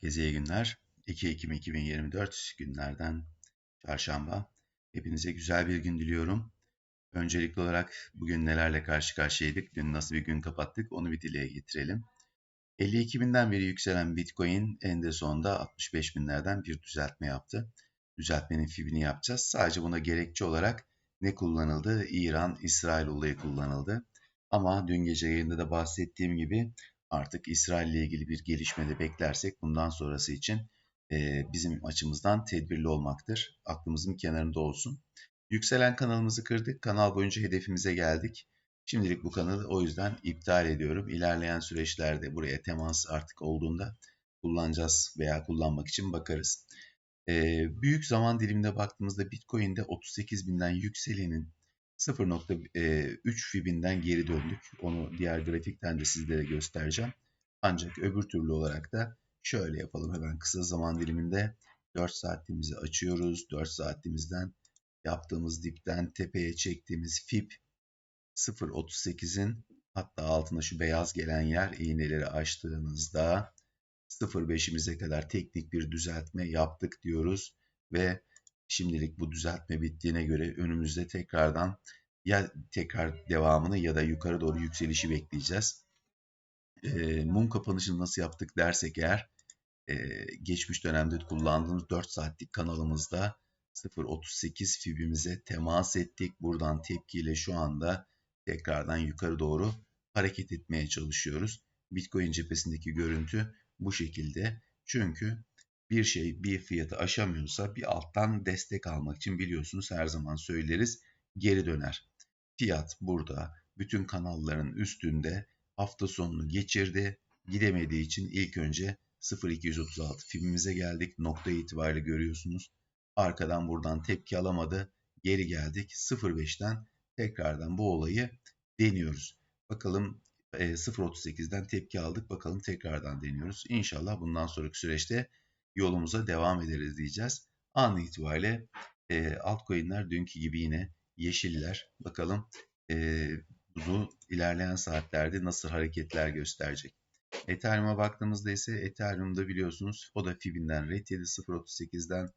Herkese günler. 2 Ekim 2024 günlerden çarşamba. Hepinize güzel bir gün diliyorum. Öncelikli olarak bugün nelerle karşı karşıyaydık, dün nasıl bir gün kapattık onu bir dile getirelim. 52 binden beri yükselen Bitcoin en de sonunda 65 binlerden bir düzeltme yaptı. Düzeltmenin fibini yapacağız. Sadece buna gerekçe olarak ne kullanıldı? İran-İsrail olayı kullanıldı. Ama dün gece yayında da bahsettiğim gibi artık İsrail ile ilgili bir gelişme de beklersek bundan sonrası için e, bizim açımızdan tedbirli olmaktır. Aklımızın kenarında olsun. Yükselen kanalımızı kırdık. Kanal boyunca hedefimize geldik. Şimdilik bu kanalı o yüzden iptal ediyorum. İlerleyen süreçlerde buraya temas artık olduğunda kullanacağız veya kullanmak için bakarız. Ee, büyük zaman diliminde baktığımızda Bitcoin'de 38 binden yükselenin 0.3 fibinden geri döndük. Onu diğer grafikten de sizlere göstereceğim. Ancak öbür türlü olarak da şöyle yapalım hemen kısa zaman diliminde 4 saatimizi açıyoruz. 4 saatimizden yaptığımız dipten tepeye çektiğimiz fib 0.38'in hatta altına şu beyaz gelen yer iğneleri açtığınızda 0.5'imize kadar teknik bir düzeltme yaptık diyoruz ve Şimdilik bu düzeltme bittiğine göre önümüzde tekrardan ya tekrar devamını ya da yukarı doğru yükselişi bekleyeceğiz. E, mum kapanışını nasıl yaptık dersek eğer e, geçmiş dönemde kullandığımız 4 saatlik kanalımızda 0.38 fibimize temas ettik. Buradan tepkiyle şu anda tekrardan yukarı doğru hareket etmeye çalışıyoruz. Bitcoin cephesindeki görüntü bu şekilde. Çünkü bir şey bir fiyatı aşamıyorsa bir alttan destek almak için biliyorsunuz her zaman söyleriz geri döner. Fiyat burada bütün kanalların üstünde hafta sonunu geçirdi. Gidemediği için ilk önce 0236 filmimize geldik. Nokta itibariyle görüyorsunuz. Arkadan buradan tepki alamadı. Geri geldik. 05'ten tekrardan bu olayı deniyoruz. Bakalım 0.38'den tepki aldık. Bakalım tekrardan deniyoruz. İnşallah bundan sonraki süreçte yolumuza devam ederiz diyeceğiz. An itibariyle e, altcoin'ler dünkü gibi yine yeşiller. Bakalım e, bu ilerleyen saatlerde nasıl hareketler gösterecek. Ethereum'a baktığımızda ise Ethereum'da biliyorsunuz o da Fib'inden red 0.38'den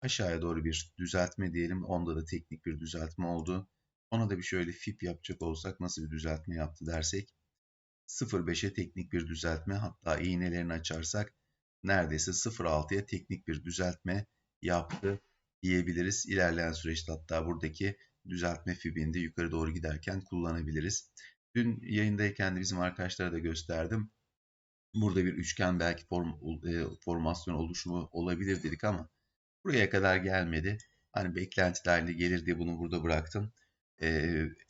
aşağıya doğru bir düzeltme diyelim. Onda da teknik bir düzeltme oldu. Ona da bir şöyle Fib yapacak olsak nasıl bir düzeltme yaptı dersek 0.5'e teknik bir düzeltme hatta iğnelerini açarsak neredeyse 0.6'ya teknik bir düzeltme yaptı diyebiliriz. İlerleyen süreçte hatta buradaki düzeltme fibini de yukarı doğru giderken kullanabiliriz. Dün yayındayken de bizim arkadaşlara da gösterdim. Burada bir üçgen belki form, e, formasyon oluşumu olabilir dedik ama buraya kadar gelmedi. Hani beklentilerle gelir diye bunu burada bıraktım. E,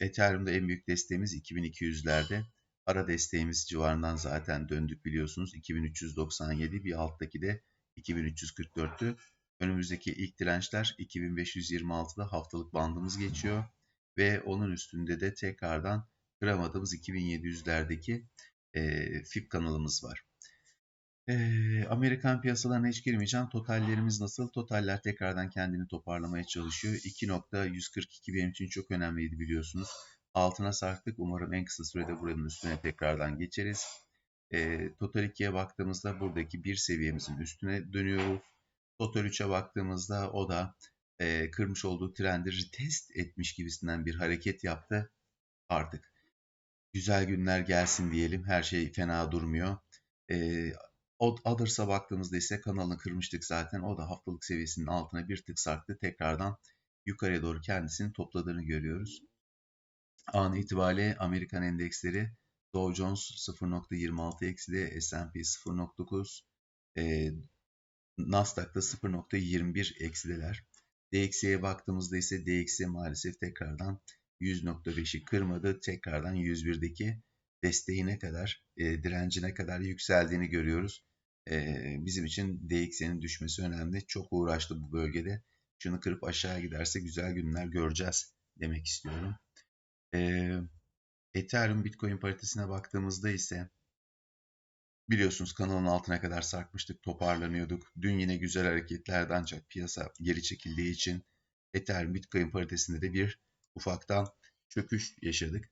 Ethereum'da en büyük desteğimiz 2200'lerde. Ara desteğimiz civarından zaten döndük biliyorsunuz. 2397 bir alttaki de 2344'tü. Önümüzdeki ilk dirençler 2526'da haftalık bandımız geçiyor. Ve onun üstünde de tekrardan kıramadığımız 2700'lerdeki e, FIP kanalımız var. E, Amerikan piyasalarına hiç girmeyeceğim. Totallerimiz nasıl? Totaller tekrardan kendini toparlamaya çalışıyor. 2.142 benim için çok önemliydi biliyorsunuz altına sarktık. Umarım en kısa sürede buranın üstüne tekrardan geçeriz. E, Total 2'ye baktığımızda buradaki bir seviyemizin üstüne dönüyoruz. Total 3'e baktığımızda o da e, kırmış olduğu trendi retest etmiş gibisinden bir hareket yaptı. Artık güzel günler gelsin diyelim. Her şey fena durmuyor. E, Others'a baktığımızda ise kanalını kırmıştık zaten. O da haftalık seviyesinin altına bir tık sarktı. Tekrardan yukarıya doğru kendisini topladığını görüyoruz. An itibariyle Amerikan endeksleri Dow Jones 0.26 ekside, S&P 0.9, e, Nasdaq'ta 0.21 eksideler. DXY'ye baktığımızda ise DXY maalesef tekrardan 100.5'i kırmadı. Tekrardan 101'deki desteğine kadar, e, direncine kadar yükseldiğini görüyoruz. E, bizim için DXY'nin düşmesi önemli. Çok uğraştı bu bölgede. Şunu kırıp aşağı giderse güzel günler göreceğiz demek istiyorum. E, Ethereum Bitcoin paritesine baktığımızda ise biliyorsunuz kanalın altına kadar sarkmıştık, toparlanıyorduk. Dün yine güzel hareketlerdi ancak piyasa geri çekildiği için Ethereum Bitcoin paritesinde de bir ufaktan çöküş yaşadık.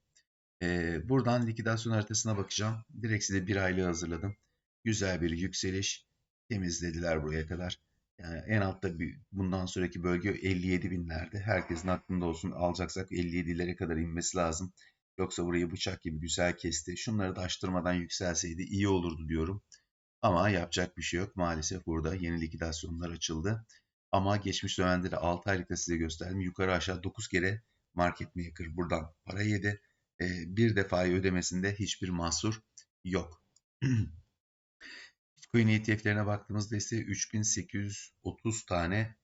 Ee, buradan likidasyon haritasına bakacağım. Direkt size bir aylığı hazırladım. Güzel bir yükseliş. temizlediler buraya kadar. Yani en altta bir, bundan sonraki bölge 57 binlerde. Herkesin aklında olsun alacaksak 57'lere kadar inmesi lazım. Yoksa burayı bıçak gibi güzel kesti. Şunları da yükselseydi iyi olurdu diyorum. Ama yapacak bir şey yok. Maalesef burada yeni likidasyonlar açıldı. Ama geçmiş dönemde de 6 aylıkta size gösterdim. Yukarı aşağı 9 kere market maker buradan para yedi. E, bir defayı ödemesinde hiçbir mahsur yok. Bitcoin ETF'lerine baktığımızda ise 3830 tane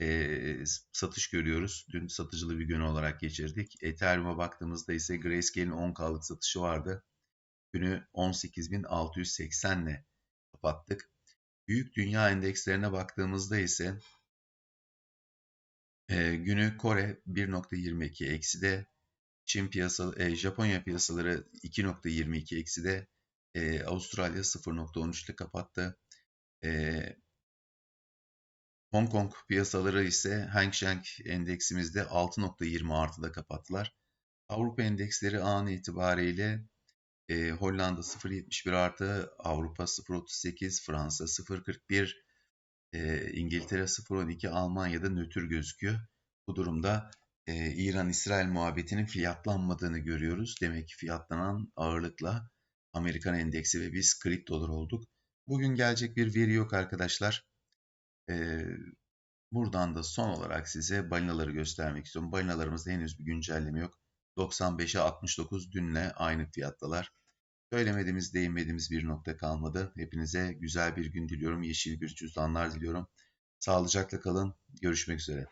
e, satış görüyoruz. Dün satıcılı bir gün olarak geçirdik. Ethereum'a baktığımızda ise Grayscale'in 10K'lık satışı vardı. Günü 18.680 ile kapattık. Büyük dünya endekslerine baktığımızda ise e, günü Kore 1.22 ekside, Çin piyasa, e, Japonya piyasaları 2.22 ekside, e, Avustralya 0.13 ile kapattı. E, Hong Kong piyasaları ise Hang Seng endeksimizde 6.20 artıda kapattılar. Avrupa endeksleri an itibariyle e, Hollanda 0.71 artı, Avrupa 0.38, Fransa 0.41, e, İngiltere 0.12, Almanya'da nötr gözüküyor. Bu durumda e, İran-İsrail muhabbetinin fiyatlanmadığını görüyoruz. Demek ki fiyatlanan ağırlıkla Amerikan endeksi ve biz klik dolar olduk. Bugün gelecek bir veri yok arkadaşlar. E, buradan da son olarak size balinaları göstermek istiyorum. Balinalarımızda henüz bir güncelleme yok. 95'e 69 dünle aynı fiyattalar. Söylemediğimiz, değinmediğimiz bir nokta kalmadı. Hepinize güzel bir gün diliyorum. Yeşil bir cüzdanlar diliyorum. Sağlıcakla kalın. Görüşmek üzere.